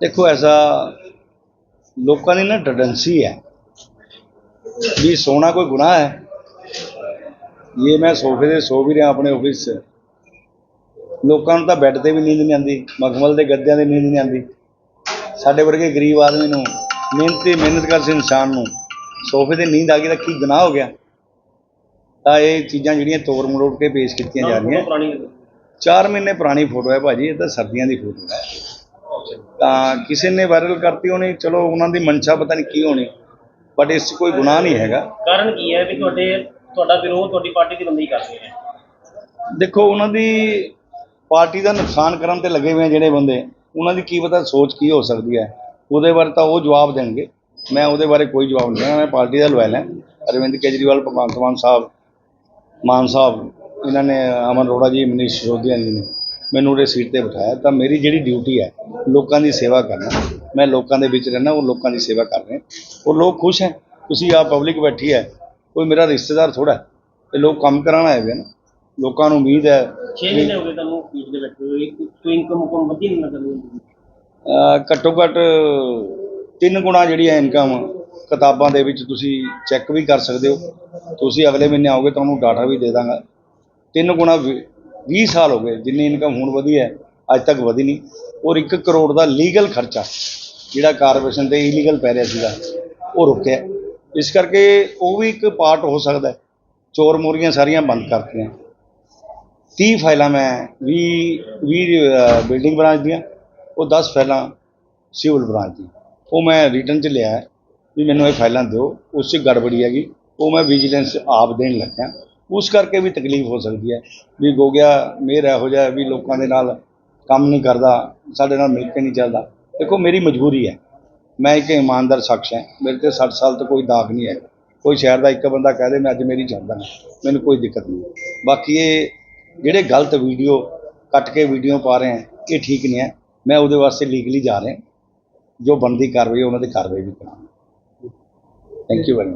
ਦੇਖੋ ਐਸਾ ਲੋਕਾਂ ਦੀ ਨਾ ਟੈਂਡੈਂਸੀ ਹੈ ਵੀ ਸੋਨਾ ਕੋਈ ਗੁਨਾਹ ਹੈ। ਇਹ ਮੈਂ ਸੋਫੇ ਤੇ ਸੋ ਵੀ ਰਿਹਾ ਆਪਣੇ ਆਫਿਸ 'ਚ ਲੋਕਾਂ ਨੂੰ ਤਾਂ ਬੈੱਡ ਤੇ ਵੀ ਨੀਂਦ ਨਹੀਂ ਆਉਂਦੀ ਮਖਮਲ ਦੇ ਗੱਦਿਆਂ ਤੇ ਨੀਂਦ ਨਹੀਂ ਆਉਂਦੀ। ਸਾਡੇ ਵਰਗੇ ਗਰੀਬ ਆਦਮੀ ਨੂੰ ਮਿਹਨਤੀ ਮਿਹਨਤ ਕਰਦੇ ਇਨਸਾਨ ਨੂੰ ਸੋਫੇ ਤੇ ਨੀਂਦ ਆ ਗਈ ਤਾਂ ਕੀ ਗੁਨਾਹ ਹੋ ਗਿਆ? ਤਾਂ ਇਹ ਚੀਜ਼ਾਂ ਜਿਹੜੀਆਂ ਤੋੜ ਮਰੋੜ ਕੇ ਪੇਸ਼ ਕੀਤੀਆਂ ਜਾ ਰਹੀਆਂ। 4 ਮਹੀਨੇ ਪੁਰਾਣੀ ਫੋਟੋ ਹੈ ਭਾਜੀ ਇਹ ਤਾਂ ਸਰਦੀਆਂ ਦੀ ਫੋਟੋ ਹੈ। ਤਾਂ ਕਿਸੇ ਨੇ ਵਾਇਰਲ ਕਰਤੀ ਹੋਣੀ ਚਲੋ ਉਹਨਾਂ ਦੀ ਮਨਸ਼ਾ ਪਤਾ ਨਹੀਂ ਕੀ ਹੋਣੀ ਬਟ ਇਸ 'ਚ ਕੋਈ ਗੁਨਾਹ ਨਹੀਂ ਹੈਗਾ। ਕਾਰਨ ਕੀ ਹੈ ਵੀ ਤੁਹਾਡੇ ਤੁਹਾਡਾ ਵਿਰੋਧ ਤੁਹਾਡੀ ਪਾਰਟੀ ਦੇ ਬੰਦੇ ਹੀ ਕਰ ਰਹੇ ਹੈ ਦੇਖੋ ਉਹਨਾਂ ਦੀ ਪਾਰਟੀ ਦਾ ਨੁਕਸਾਨ ਕਰਨ ਤੇ ਲੱਗੇ ਹੋਏ ਆ ਜਿਹੜੇ ਬੰਦੇ ਉਹਨਾਂ ਦੀ ਕੀ ਪਤਾ ਸੋਚ ਕੀ ਹੋ ਸਕਦੀ ਹੈ। ਉਹਦੇ ਬਾਰੇ ਤਾਂ ਉਹ ਜਵਾਬ ਦੇਣਗੇ। ਮੈਂ ਉਹਦੇ ਬਾਰੇ ਕੋਈ ਜਵਾਬ ਨਹੀਂ ਦੇਣਾ ਮੈਂ ਪਾਰਟੀ ਦਾ ਲੋਇਲ ਹਾਂ। ਅਰਵਿੰਦ ਕੇਜਰੀਵਾਲ ਭਗਵੰਤ ਮਾਨ ਸਾਹਿਬ ਮਾਨ ਸਾਹਿਬ ਇਹਨਾਂ ਨੇ ਅਮਨ ਅਰੋੜਾ ਜੀ ਮਨੀਸ਼ ਸਿਸੋਦੀਆ ਜੀ ਨੇ। ਮੈਨੂੰ ਉਹਦੇ ਸੀਟ ਤੇ ਬਿਠਾਇਆ ਤਾਂ ਮੇਰੀ ਜਿਹੜੀ ਡਿਊਟੀ ਹੈ ਲੋਕਾਂ ਦੀ ਸੇਵਾ ਕਰਨਾ ਮੈਂ ਲੋਕਾਂ ਦੇ ਵਿੱਚ ਰਹਿਣਾ ਉਹ ਲੋਕਾਂ ਦੀ ਸੇਵਾ ਕਰ ਰਹੇ ਉਹ ਲੋਕ ਖੁਸ਼ ਹੈ ਤੁਸੀਂ ਆ ਪਬਲਿਕ ਬੈਠੀ ਹੈ ਕੋਈ ਮੇਰਾ ਰਿਸ਼ਤੇਦਾਰ ਥੋੜਾ ਤੇ ਲੋਕ ਕੰਮ ਕਰਾਉਣ ਆਏ ਹੋਏ ਨੇ। ਲੋਕਾਂ ਨੂੰ ਉਮੀਦ ਹੈ 6 ਮਹੀਨੇ ਹੋ ਗਏ ਤੁਹਾਨੂੰ ਫੀਸ ਦੇ ਬੈਠੇ ਹੋਏ ਕੋਈ ਇਨਕਮ ਉਕਮ ਵਧੀ ਨਹੀਂ ਲੱਗਦੀ ਅਹ ਘੱਟੋ ਘੱਟ ਤਿੰਨ ਗੁਣਾ ਜਿਹੜੀ ਹੈ ਇਨਕਮ ਕਿਤਾਬਾਂ ਦੇ ਵਿੱਚ ਤੁਸੀਂ ਚੈੱਕ ਵੀ ਕਰ ਸਕਦੇ ਹੋ। ਤੁਸੀਂ ਅਗਲੇ ਮਹੀਨੇ ਆਓਗੇ ਤੁਹਾਨੂੰ ਡਾਟਾ ਵੀ ਦੇ ਦਾਂਗਾ। ਤਿੰਨ ਗੁਣਾ 20 ਸਾਲ ਹੋ ਗਏ, ਜਿੰਨੀ ਇਨਕਮ ਹੁਣ ਵਧੀ ਹੈ, ਅੱਜ ਤੱਕ ਵਧੀ ਨਹੀਂ। ਔਰ 1 ਕਰੋੜ ਦਾ ਲੀਗਲ ਖਰਚਾ, ਜਿਹੜਾ ਕਾਰਪੋਰੇਸ਼ਨ ਤੇ ਇਲੀਗਲ ਪੈ ਰਿਹਾ ਸੀਗਾ, ਉਹ ਰੁਕਿਆ। ਇਸ ਕਰਕੇ ਉਹ ਵੀ ਇੱਕ ਪਾਰਟ ਹੋ ਸਕਦਾ ਚੋਰ ਮੋਰੀਆਂ ਸਾਰੀਆਂ ਬੰਦ ਕਰਤੀਆਂ। 30 ਫਾਈਲਾਂ ਮੈਂ 20 20 ਬਿਲਡਿੰਗ ਬ੍ਰਾਂਚ ਦੀਆਂ, ਉਹ 10 ਫਾਈਲਾਂ ਸਿਵਲ ਬ੍ਰਾਂਚ ਦੀ ਉਹ ਮੈਂ ਰਿਟਰਨ 'ਚ ਲਿਆ ਵੀ ਮੈਨੂੰ ਇਹ ਫਾਈਲਾਂ ਦਿਓ। ਉਸ 'ਚ ਗੜਬੜੀ ਹੈਗੀ। ਉਹ ਮੈਂ ਵਿਜੀਲੈਂਸ ਆਪ ਦੇਣ ਲੱਗਿਆ। ਉਸ ਕਰਕੇ ਵੀ ਤਕਲੀਫ ਹੋ ਸਕਦੀ ਹੈ। ਵੀ ਗੋਗਿਆ ਮੇਰ ਇਹੋ ਜਿਹਾ ਵੀ ਲੋਕਾਂ ਦੇ ਨਾਲ ਕੰਮ ਨਹੀਂ ਕਰਦਾ, ਸਾਡੇ ਨਾਲ ਮਿਲ ਕੇ ਨਹੀਂ ਚੱਲਦਾ। ਦੇਖੋ, ਮੇਰੀ ਮਜਬੂਰੀ ਹੈ। ਮੈਂ ਇੱਕ ਇਮਾਨਦਾਰ ਸ਼ਖਸ ਹਾਂ। ਮੇਰੇ ਤੇ 60 ਸਾਲ ਤੋਂ ਕੋਈ ਦਾਗ ਨਹੀਂ ਹੈ। ਕੋਈ ਸ਼ਹਿਰ ਦਾ ਇੱਕ ਬੰਦਾ ਕਹਿ ਦੇ, ਮੈਂ ਅੱਜ ਮੇਰੀ ਜਾਂਦਾ ਮੈਨੂੰ ਕੋਈ ਦਿੱਕਤ ਨਹੀਂ ਬਾਕੀ ਇਹ ਜਿਹੜੇ ਗਲਤ ਵੀਡੀਓ, ਕੱਟ ਕੇ ਵੀਡੀਓ ਪਾ ਰਹੇ ਹੈ, ਇਹ ਠੀਕ ਨਹੀਂ ਹੈ। ਮੈਂ ਉਹਦੇ ਵਾਸਤੇ ਲੀਗਲੀ ਜਾ ਰਿਹਾ। ਜੋ ਬਣਦੀ ਕਾਰਵਾਈ ਉਹਨਾਂ ਦੀ ਕਾਰਵਾਈ ਵੀ ਕਰਾਂਗਾ। Thank you very